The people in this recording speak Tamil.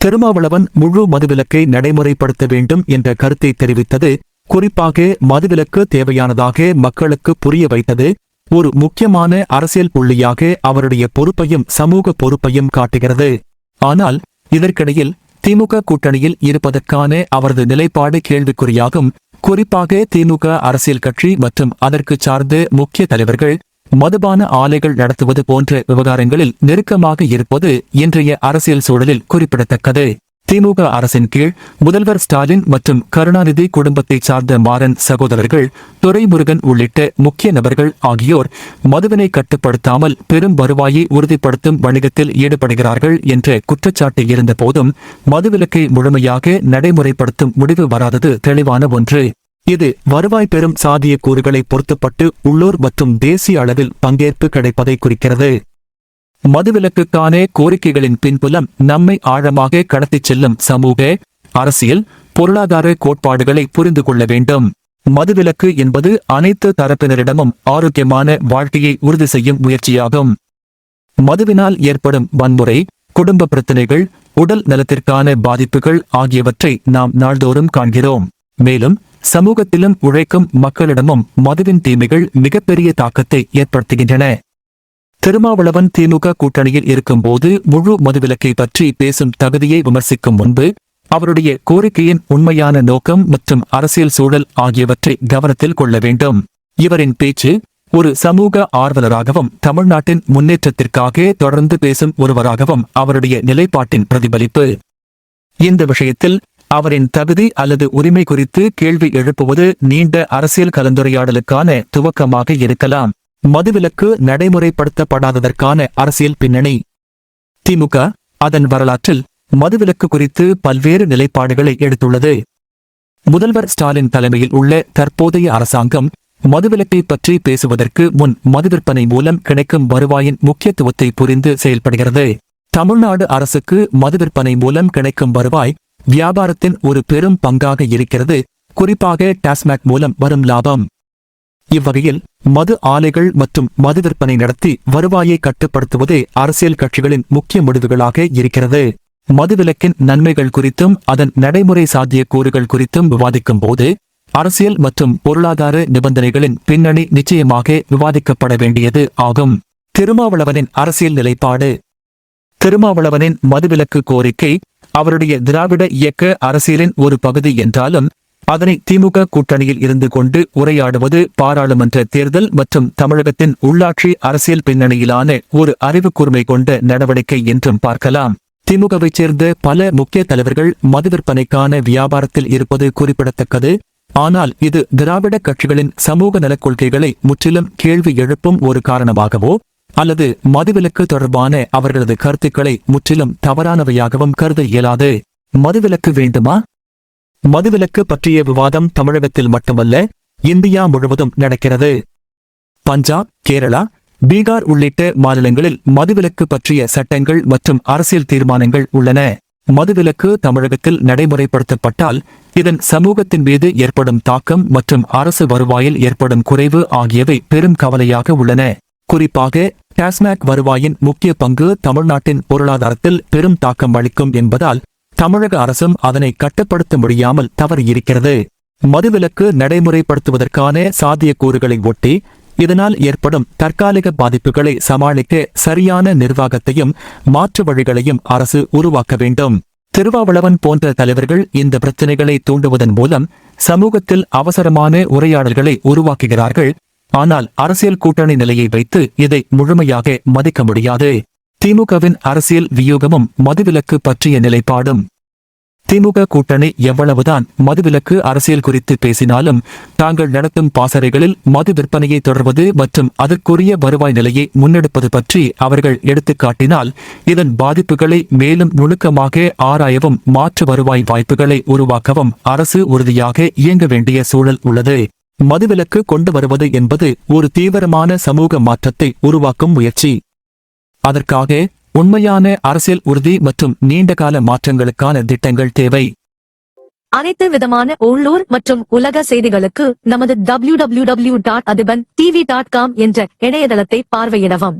திருமாவளவன் முழு மதுவிலக்கை நடைமுறைப்படுத்த வேண்டும் என்ற கருத்தை தெரிவித்தது குறிப்பாக மதுவிலக்கு தேவையானதாக மக்களுக்கு புரிய வைத்தது ஒரு முக்கியமான அரசியல் புள்ளியாக அவருடைய பொறுப்பையும் சமூக பொறுப்பையும் காட்டுகிறது. ஆனால் இதற்கிடையில் திமுக கூட்டணியில் இருப்பதற்கான அவரது நிலைப்பாடு கேள்விக்குறியாகும். குறிப்பாக திமுக அரசியல் கட்சி மற்றும் அதற்கு சார்ந்த முக்கிய தலைவர்கள் மதுபான ஆலைகள் நடத்துவது போன்ற விவகாரங்களில் நெருக்கமாக இருப்பது இன்றைய அரசியல் சூழலில் குறிப்பிடத்தக்கது. திமுக அரசின் கீழ் முதல்வர் ஸ்டாலின் மற்றும் கருணாநிதி குடும்பத்தைச் சார்ந்த மாறன் சகோதரர்கள் துரைமுருகன் உள்ளிட்ட முக்கிய நபர்கள் ஆகியோர் மதுவினை கட்டுப்படுத்தாமல் பெரும் வருவாயை உறுதிப்படுத்தும் வணிகத்தில் ஈடுபடுகிறார்கள் என்ற குற்றச்சாட்டு இருந்தபோதும் மதுவிலக்கை முழுமையாக நடைமுறைப்படுத்தும் முடிவு வராதது தெளிவான ஒன்று. இது வருவாய் பெறும் சாதிய கூறுகளை பொருத்தப்பட்டு உள்ளூர் மற்றும் தேசிய அளவில் பங்கேற்பு கிடைப்பதை குறிக்கிறது. மதுவிலக்குக்கான கோரிக்கைகளின் பின்புலம் நம்மை ஆழமாக கடத்திச் செல்லும் சமூக அரசியல் பொருளாதார கோட்பாடுகளை புரிந்து கொள்ள வேண்டும். மதுவிலக்கு என்பது அனைத்து தரப்பினரிடமும் ஆரோக்கியமான வாழ்க்கையை உறுதி செய்யும் முயற்சியாகும். மதுவினால் ஏற்படும் வன்முறை குடும்ப பிரச்சனைகள் உடல் நலத்திற்கான பாதிப்புகள் ஆகியவற்றை நாம் நாள்தோறும் காண்கிறோம். மேலும் சமூகத்திலும் உழைக்கும் மக்களிடமும் மதுவின் தீமைகள் மிகப்பெரிய தாக்கத்தை ஏற்படுத்துகின்றன. திருமாவளவன் திமுக கூட்டணியில் இருக்கும்போது முழு மதுவிலக்கை பற்றி பேசும் தகுதியை விமர்சிக்கும் முன்பு அவருடைய கோரிக்கையின் உண்மையான நோக்கம் மற்றும் அரசியல் சூழல் ஆகியவற்றை கவனத்தில் கொள்ள வேண்டும். இவரின் பேச்சு ஒரு சமூக ஆர்வலராகவும் தமிழ்நாட்டின் முன்னேற்றத்திற்காக தொடர்ந்து பேசும் ஒருவராகவும் அவருடைய நிலைப்பாட்டின் பிரதிபலிப்பு. இந்த விஷயத்தில் அவரின் தகுதி அல்லது உரிமை குறித்து கேள்வி எழுப்புவது நீண்ட அரசியல் கலந்துரையாடலுக்கான துவக்கமாக இருக்கலாம். மதுவிலக்கு நடைமுறைப்படுத்தப்படாததற்கான அரசியல் பின்னணி. திமுக அதன் வரலாற்றில் மதுவிலக்கு குறித்து பல்வேறு நிலைப்பாடுகளை எடுத்துள்ளது. முதல்வர் ஸ்டாலின் தலைமையில் உள்ள தற்போதைய அரசாங்கம் மதுவிலக்கை பற்றி பேசுவதற்கு முன் மது விற்பனை மூலம் கிடைக்கும் வருவாயின் முக்கியத்துவத்தை புரிந்து செயல்படுகிறது. தமிழ்நாடு அரசுக்கு மது விற்பனை மூலம் கிடைக்கும் வருவாய் வியாபாரத்தின் ஒரு பெரும் பங்காக இருக்கிறது குறிப்பாக டாஸ்மாக் மூலம் வரும் லாபம். இவ்வகையில் மது ஆலைகள் மற்றும் மது விற்பனை நடத்தி வருவாயை கட்டுப்படுத்துவதே அரசியல் கட்சிகளின் முக்கிய முடிவுகளாக இருக்கிறது. மதுவிலக்கின் நன்மைகள் குறித்தும் அதன் நடைமுறை சாத்தியக்கூறுகள் குறித்தும் விவாதிக்கும் போது அரசியல் மற்றும் பொருளாதார நிபந்தனைகளின் பின்னணி நிச்சயமாக விவாதிக்கப்பட வேண்டியது ஆகும். திருமாவளவனின் அரசியல் நிலைப்பாடு. திருமாவளவனின் மதுவிலக்கு கோரிக்கை அவருடைய திராவிட இயக்க அரசியலின் ஒரு பகுதி என்றாலும் அதனை திமுக கூட்டணியில் இருந்து கொண்டு உரையாடுவது பாராளுமன்ற தேர்தல் மற்றும் தமிழகத்தின் உள்ளாட்சி அரசியல் பின்னணியிலான ஒரு அறிவுக்கூர்மை கொண்ட நடவடிக்கை என்றும் பார்க்கலாம். திமுகவைச் சேர்ந்த பல முக்கிய தலைவர்கள் மது விற்பனைக்கான வியாபாரத்தில் இருப்பது குறிப்பிடத்தக்கது. ஆனால் இது திராவிட கட்சிகளின் சமூக நலக் கொள்கைகளை முற்றிலும் கேள்வி எழுப்பும் ஒரு காரணமாகவோ அல்லது மதுவிலக்கு தொடர்பான அவர்களது கருத்துக்களை முற்றிலும் தவறானவையாகவும் கருத இயலாது. மதுவிலக்கு வேண்டுமா? மதுவிலக்கு பற்றிய விவாதம் தமிழகத்தில் மட்டுமல்ல இந்தியா முழுவதும் நடக்கிறது. பஞ்சாப் கேரளா பீகார் உள்ளிட்ட மாநிலங்களில் மதுவிலக்கு பற்றிய சட்டங்கள் மற்றும் அரசியல் தீர்மானங்கள் உள்ளன. மதுவிலக்கு தமிழகத்தில் நடைமுறைப்படுத்தப்பட்டால் இதன் சமூகத்தின் மீது ஏற்படும் தாக்கம் மற்றும் அரசு வருவாயில் ஏற்படும் குறைவு ஆகியவை பெரும் கவலையாக உள்ளன. குறிப்பாக டாஸ்மாக் வருவாயின் முக்கிய பங்கு தமிழ்நாட்டின் பொருளாதாரத்தில் பெரும் தாக்கம் அளிக்கும் என்பதால் தமிழக அரசும் அதனை கட்டுப்படுத்த முடியாமல் தவறியிருக்கிறது. மதுவிலக்கு நடைமுறைப்படுத்துவதற்கான சாத்தியக்கூறுகளை ஒட்டி இதனால் ஏற்படும் தற்காலிக பாதிப்புகளை சமாளிக்க சரியான நிர்வாகத்தையும் மாற்று வழிகளையும் அரசு உருவாக்க வேண்டும். திருவாவளவன் போன்ற தலைவர்கள் இந்த பிரச்சினைகளை தூண்டுவதன் மூலம் சமூகத்தில் அவசரமான உரையாடல்களை உருவாக்குகிறார்கள். ஆனால் அரசியல் கூட்டணி நிலையை வைத்து இதை முழுமையாக மதிக்க முடியாது. திமுகவின் அரசியல் வியூகமும் மதுவிலக்கு பற்றிய நிலைப்பாடும். திமுக கூட்டணி எவ்வளவுதான் மதுவிலக்கு அரசியல் குறித்து பேசினாலும் தாங்கள் நடத்தும் பாசறைகளில் மது விற்பனையை தொடர்வது மற்றும் அதற்குரிய வருவாய் நிலையை முன்னெடுப்பது பற்றி அவர்கள் எடுத்துக்காட்டினால் இதன் பாதிப்புகளை மேலும் நுணுக்கமாக ஆராயவும் மாற்று வருவாய் வாய்ப்புகளை உருவாக்கவும் அரசு உறுதியாக இயங்க வேண்டிய சூழல் உள்ளது. மதுவிலக்கு கொண்டு வருவது என்பது ஒரு தீவிரமான சமூக மாற்றத்தை உருவாக்கும் முயற்சி. அதற்காக உண்மையான அரசியல் உறுதி மற்றும் நீண்டகால மாற்றங்களுக்கான திட்டங்கள் தேவை. அனைத்து விதமான உள்ளூர் மற்றும் உலக செய்திகளுக்கு நமது W W W dot Athiban TV dot com என்ற இணையதளத்தை பார்வையிடவும்.